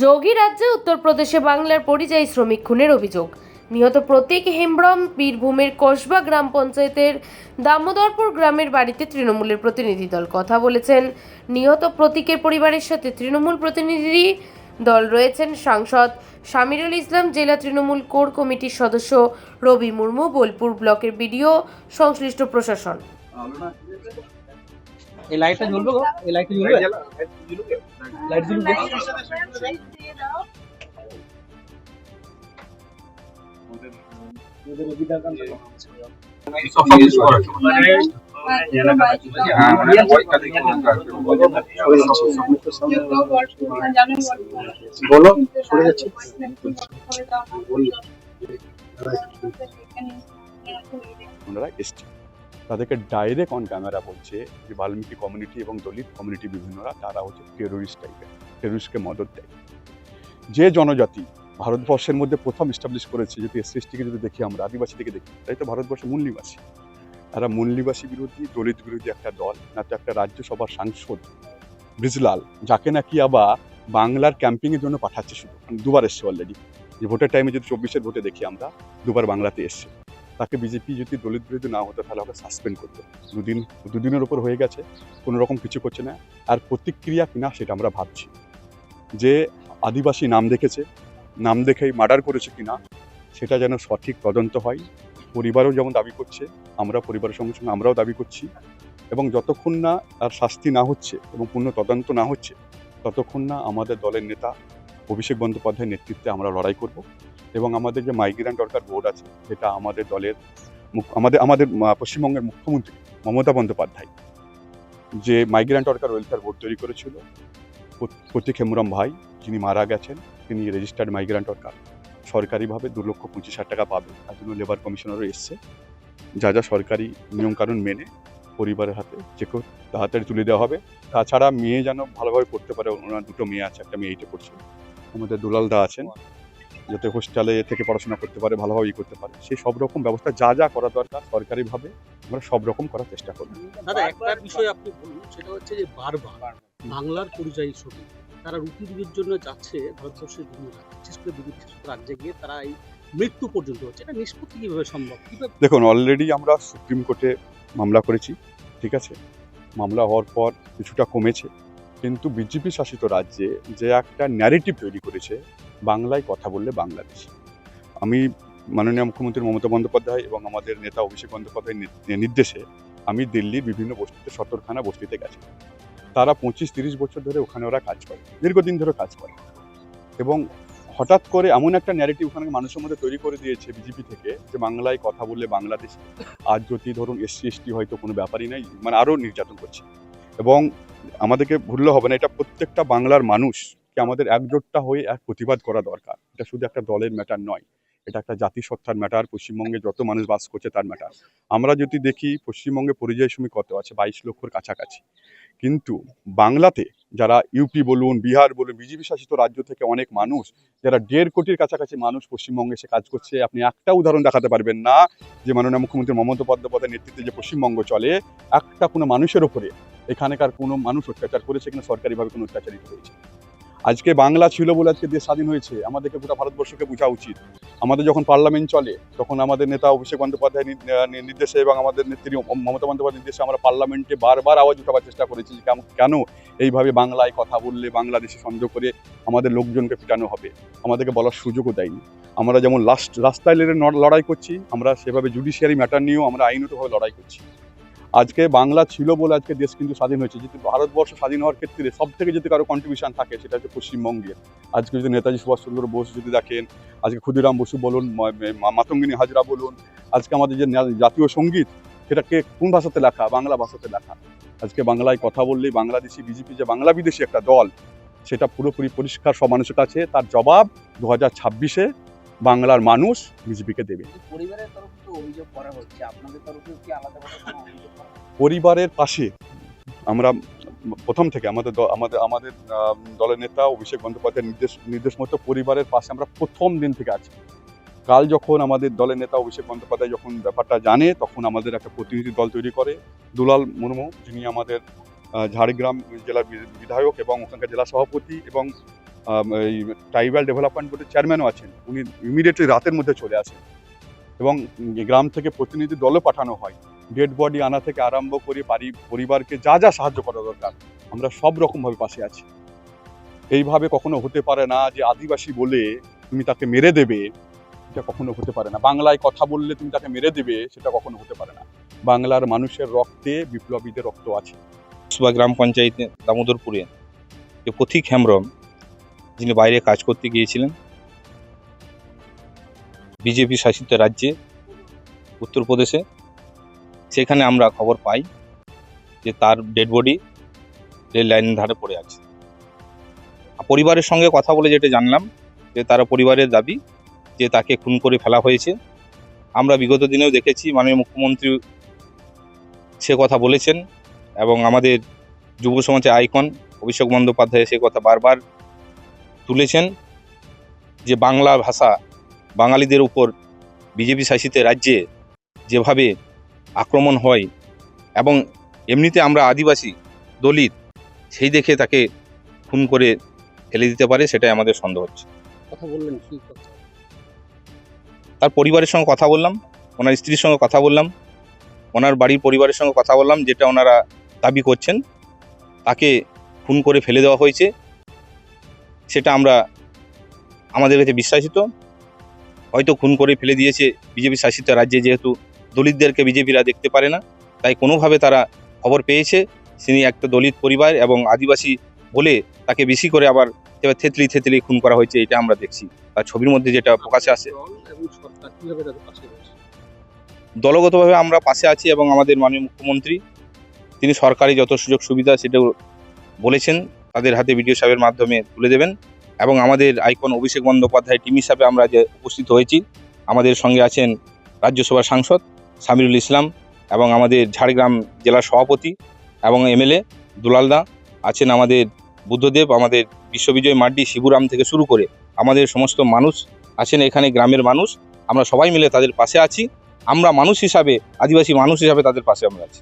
যোগী রাজ্যে উত্তরপ্রদেশে বাংলার পরিযায়ী শ্রমিক খুনের অভিযোগ। নিহত প্রতীক হেমব্রম বীরভূমের কসবা গ্রাম পঞ্চায়েতের দামোদরপুর গ্রামের বাড়িতে তৃণমূলের প্রতিনিধি দল কথা বলেছেন। নিহত প্রতীকের পরিবারের সাথে তৃণমূল প্রতিনিধি দল রয়েছেন সাংসদ শামিরুল ইসলাম, জেলা তৃণমূল কোর কমিটির সদস্য রবি মুর্মু, বোলপুর ব্লকের বিডিও সংশ্লিষ্ট প্রশাসন। এই লাইটটা জ্বলবে গো, এই লাইটটা জ্বলবে। লাইট জ্বলবে বলো সরে যাচ্ছে ওনারা এসছে তাদেরকে ডাইরেক্ট অন ক্যামেরা বলছে যে বাল্মীকি কমিউনিটি এবং দলিত কমিউনিটি বিভিন্নরা তারা হচ্ছে টেরোরিস্ট টাইপের টেরোরিস্টকে মদত দেয়। যে জনজাতি ভারতবর্ষের মধ্যে প্রথম এস্টাবলিশ করেছে, যদি এস এসটিকে যদি দেখি আমরা আদিবাসী থেকে দেখি, তাই তো ভারতবর্ষের মূল নিবাসী তারা মূল নিবাসী বিরোধী, দলিত বিরোধী একটা দল, না তো একটা রাজ্যসভার সাংসদ, ব্রিজলাল, যাকে নাকি আবার বাংলার ক্যাম্পিংয়ের জন্য পাঠাচ্ছে শুধু। দুবার এসছে অলরেডি যে ভোটের টাইমে যদি চব্বিশের ভোটে দেখি আমরা, দুবার বাংলাতে এসছে। তাকে বিজেপি যদি দলিত বিরোধী না হতো তাহলে ওকে সাসপেন্ড করতো দুদিন, দুদিনের ওপর হয়ে গেছে, কোনো রকম কিছু করছে না। আর প্রতিক্রিয়া কিনা সেটা আমরা ভাবছি। যে আদিবাসী নাম দেখেছে, নাম দেখেই মার্ডার করেছে কিনা, সেটা যেন সঠিক তদন্ত হয়। পরিবারও যেমন দাবি করছে, আমরা পরিবারের সঙ্গে সঙ্গে আমরাও দাবি করছি। এবং যতক্ষণ না তার শাস্তি না হচ্ছে এবং পূর্ণ তদন্ত না হচ্ছে, ততক্ষণ না আমাদের দলের নেতা অভিষেক বন্দ্যোপাধ্যায়ের নেতৃত্বে আমরা লড়াই করব। এবং আমাদের যে মাইগ্রেন্ট ওয়ার্কার বোর্ড আছে যেটা আমাদের দলের আমাদের আমাদের পশ্চিমবঙ্গের মুখ্যমন্ত্রী মমতা বন্দ্যোপাধ্যায়, যে মাইগ্রেন্ট ওয়ার্কার ওয়েলফেয়ার বোর্ড তৈরি করেছিল। প্রত- প্রতীক হেমুরাম ভাই, যিনি মারা গেছেন, তিনি রেজিস্টার্ড মাইগ্রেন্ট ওয়ার্কার সরকারিভাবে দু লক্ষ পঁচিশ হাজার টাকা পাবে। তার জন্য লেবার কমিশনারও এসছে। যা যা সরকারি নিয়মকানুন মেনে পরিবারের হাতে চেকও তাড়াতাড়ি তুলে দেওয়া হবে। তাছাড়া মেয়ে যেন ভালোভাবে পড়তে পারে, ওনার দুটো মেয়ে আছে, একটা মেয়ে এইটে পড়ছে। আমাদের দুলাল দা আছেন। যাতে হোস্টেলে থেকে পড়াশোনা করতে পারে ভালোভাবে ই করতে পারে। সেই সব রকম ব্যবস্থা যা যা করা দরকার সরকারিভাবে আমরা সব রকম করার চেষ্টা করব। দাদা একটা বিষয় আপনি বলুন সেটা হচ্ছে যে বারবার বাংলার পরিযায়ী শ্রমিক তারা রুটি রুটির জন্য যাচ্ছে ভারতবর্ষের বিভিন্ন রাজ্যে বিশেষ করে বিভিন্ন রাজ্যে গিয়ে তারা এই মৃত্যু পর্যন্ত হচ্ছে। এটা নিষ্পত্তি কীভাবে সম্ভব? দেখুন অলরেডি আমরা সুপ্রিম কোর্টে মামলা করেছি ঠিক আছে? মামলা হওয়ার পর কিছুটা কমেছে কিন্তু বিজেপি শাসিত রাজ্যে যে একটা ন্যারেটিভ তৈরি করেছে বাংলায় কথা বললে বাংলাদেশ। আমি মাননীয় মুখ্যমন্ত্রী মমতা বন্দ্যোপাধ্যায় এবং আমাদের নেতা অভিষেক বন্দ্যোপাধ্যায়ের নির্দেশে আমি দিল্লির বিভিন্ন বস্তিতে সতর্কখানা বস্তিতে গেছি। তারা পঁচিশ তিরিশ বছর ধরে ওখানে ওরা কাজ করে, দীর্ঘদিন ধরে কাজ করে। এবং হঠাৎ করে এমন একটা ন্যারেটিভ ওখানে মানুষের মধ্যে তৈরি করে দিয়েছে বিজেপি থেকে যে বাংলায় কথা বললে বাংলাদেশ। আর যদি ধরুন এসসি এসটি হয়তো কোনো ব্যাপারই নাই মানে আরও নির্যাতন করছে। এবং আমাদেরকে ভুললে হবে না, এটা প্রত্যেকটা বাংলার মানুষকে আমাদের একজোটটা হয়ে এক প্রতিবাদ করা দরকার। এটা শুধু একটা দলের ম্যাটার নয়। এটা একটা জাতিসত্তার ম্যাটার পশ্চিমবঙ্গে যত মানুষ বাস করছে তার ম্যাটার আমরা যদি দেখি, পশ্চিমবঙ্গে পরিযায়ী শ্রমিক কত আছে বাইশ লক্ষর কাছাকাছি। কিন্তু বাংলাতে যারা ইউপি বলুন, বিহার বলুন, বিজেপি শাসিত রাজ্য থেকে অনেক মানুষ, যারা দেড় কোটির কাছাকাছি মানুষ পশ্চিমবঙ্গে এসে কাজ করছে, আপনি একটা উদাহরণ দেখাতে পারবেন না যে মাননীয় মুখ্যমন্ত্রী মমতা বন্দ্যোপাধ্যায়ের নেতৃত্বে যে পশ্চিমবঙ্গ চলে, একটা কোনো মানুষের ওপরে এখানকার কোনো মানুষ অত্যাচার করেছে কিনা, সরকারিভাবে কোনো অত্যাচারিত হয়েছে। আজকে বাংলা ছিল বলে আজকে দেশ স্বাধীন হয়েছে, আমাদেরকে গোটা ভারতবর্ষকে বোঝা উচিত। আমাদের যখন পার্লামেন্ট চলে, তখন আমাদের নেতা অভিষেক বন্দ্যোপাধ্যায় নির্দেশে এবং আমাদের নেত্রী মমতা বন্দ্যোপাধ্যায় নির্দেশে আমরা পার্লামেন্টে বারবার আওয়াজ উঠাবার চেষ্টা করেছি যে কেন এইভাবে বাংলায় কথা বললে, বাংলাদেশে সন্দেহ করে আমাদের লোকজনকে পিটানো হবে। আমাদেরকে বলার সুযোগও দেয়নি। আমরা যেমন লাস্ট রাস্তায় লড়াই করছি, আমরা সেভাবে জুডিশিয়ারি ম্যাটার নিয়েও আমরা আইনতভাবে লড়াই করছি। আজকে বাংলা ছিল বলে আজকে দেশ কিন্তু স্বাধীন হয়েছে। যদি ভারতবর্ষ স্বাধীন হওয়ার ক্ষেত্রে সব থেকে যদি কারও কন্ট্রিবিউশন থাকে, সেটা হচ্ছে পশ্চিমবঙ্গের। আজকে যদি নেতাজি সুভাষচন্দ্র বোস যদি দেখেন, আজকে ক্ষুদিরাম বসু বলুন মাতঙ্গিনী হাজরা বলুন, আজকে আমাদের যে জাতীয় সংগীত, সেটাকে কোন ভাষাতে লেখা? বাংলা ভাষাতে লেখা। আজকে বাংলায় কথা বললেই বাংলাদেশি বিজেপি যে বাংলা বিদেশি একটা দল, সেটা পুরোপুরি পরিষ্কার সব মানুষের কাছে। তার জবাব দু হাজার ছাব্বিশে বাংলার মানুষ বিজেপিকে দেবে। পরিবারের পাশে আমরা প্রথম থেকে আমাদের আমাদের আমাদের দলের নেতা অভিষেক বন্দ্যোপাধ্যায়ের নির্দেশ নির্দেশ মতো পরিবারের পাশে আমরা প্রথম দিন থেকে আছি। কাল যখন আমাদের দলের নেতা অভিষেক বন্দ্যোপাধ্যায় যখন ব্যাপারটা জানে তখন আমাদের একটা প্রতিনিধি দল তৈরি করে দুলাল মুর্মু যিনি আমাদের ঝাড়গ্রাম জেলার বিধায়ক এবং ওখানকার জেলা সভাপতি এবং এই ট্রাইবাল ডেভেলপমেন্ট বোর্ডের চেয়ারম্যানও আছেন। উনি ইমিডিয়েটলি রাতের মধ্যে চলে আসেন। এবং গ্রাম থেকে প্রতিনিধি দলও পাঠানো হয়। ডেড বডি আনা থেকে আরম্ভ করে বাড়ি, পরিবারকে যা যা সাহায্য করা দরকার, আমরা সব রকমভাবে পাশে আছি। এইভাবে কখনো হতে পারে না যে আদিবাসী বলে তুমি তাকে মেরে দেবে, এটা কখনো হতে পারে না। বাংলায় কথা বললে তুমি তাকে মেরে দেবে, সেটা কখনো হতে পারে না। বাংলার মানুষের রক্তে বিপ্লবীদের রক্ত আছে। বা গ্রাম পঞ্চায়েতে দামোদরপুরে যে পথিক হেমব্রম যিনি বাইরে কাজ করতে গিয়েছিলেন, বিজেপি শাসিত রাজ্যে, উত্তরপ্রদেশে, সেখানে আমরা খবর পাই যে তার ডেড বডি রেল লাইনের ধারে পড়ে আছে। পরিবারের সঙ্গে কথা বলে যেটা জানলাম যে তারা পরিবারের দাবি যে তাকে খুন করে ফেলা হয়েছে। আমরা বিগত দিনেও দেখেছি মাননীয় মুখ্যমন্ত্রী সে কথা বলেছেন এবং আমাদের যুব সমাজের আইকন অভিষেক বন্দ্যোপাধ্যায় সে কথা বারবার তুলেছেন যে বাংলা ভাষা বাঙালিদের উপর বিজেপি শাসিত রাজ্যে যেভাবে আক্রমণ হয় এবং এমনিতে আমরা আদিবাসী দলিত সেই দেখে তাকে খুন করে ফেলে দিতে পারে সেটাই আমাদের সন্দেহ হচ্ছে। কথা বললেন কি তার পরিবারের সঙ্গে কথা বললাম ওনার স্ত্রীর সঙ্গে কথা বললাম ওনার বাড়ির পরিবারের সঙ্গে কথা বললাম যেটা ওনারা দাবি করছেন তাকে খুন করে ফেলে দেওয়া হয়েছে। সেটা আমরা আমাদের কাছে বিশ্বাসিত। হয়তো খুন করে ফেলে দিয়েছে বিজেপি শাসিত রাজ্যে যেহেতু দলিতদেরকে বিজেপিরা দেখতে পারে না, তাই কোনোভাবে তারা খবর পেয়েছে। তিনি একটা দলিত পরিবার এবং আদিবাসী বলে তাকে বেশি করে আবার এবার থেতলি থেতলি খুন করা হয়েছে এটা আমরা দেখছি। আর ছবির মধ্যে যেটা প্রকাশে আসে। দলগতভাবে আমরা পাশে আছি এবং আমাদের মাননীয় মুখ্যমন্ত্রী, তিনি সরকারি যত সুযোগ সুবিধা সেটাও বলেছেন। তাদের হাতে ভিডিও সাহেবের মাধ্যমে তুলে দেবেন। এবং আমাদের আইকন অভিষেক বন্দ্যোপাধ্যায় টিম হিসাবে আমরা যে উপস্থিত হয়েছি, আমাদের সঙ্গে আছেন রাজ্যসভার সাংসদ সামিরুল ইসলাম এবং আমাদের ঝাড়গ্রাম জেলার সভাপতি এবং এমএলএ দুলালদা আছেন আমাদের বুদ্ধদেব, আমাদের বিশ্ববিজয় মাড্ডি শিবুরাম থেকে শুরু করে আমাদের সমস্ত মানুষ আছেন এখানে গ্রামের মানুষ। আমরা সবাই মিলে তাদের পাশে আছি। আমরা মানুষ হিসাবে, আদিবাসী মানুষ হিসাবে তাদের পাশে আমরা আছি।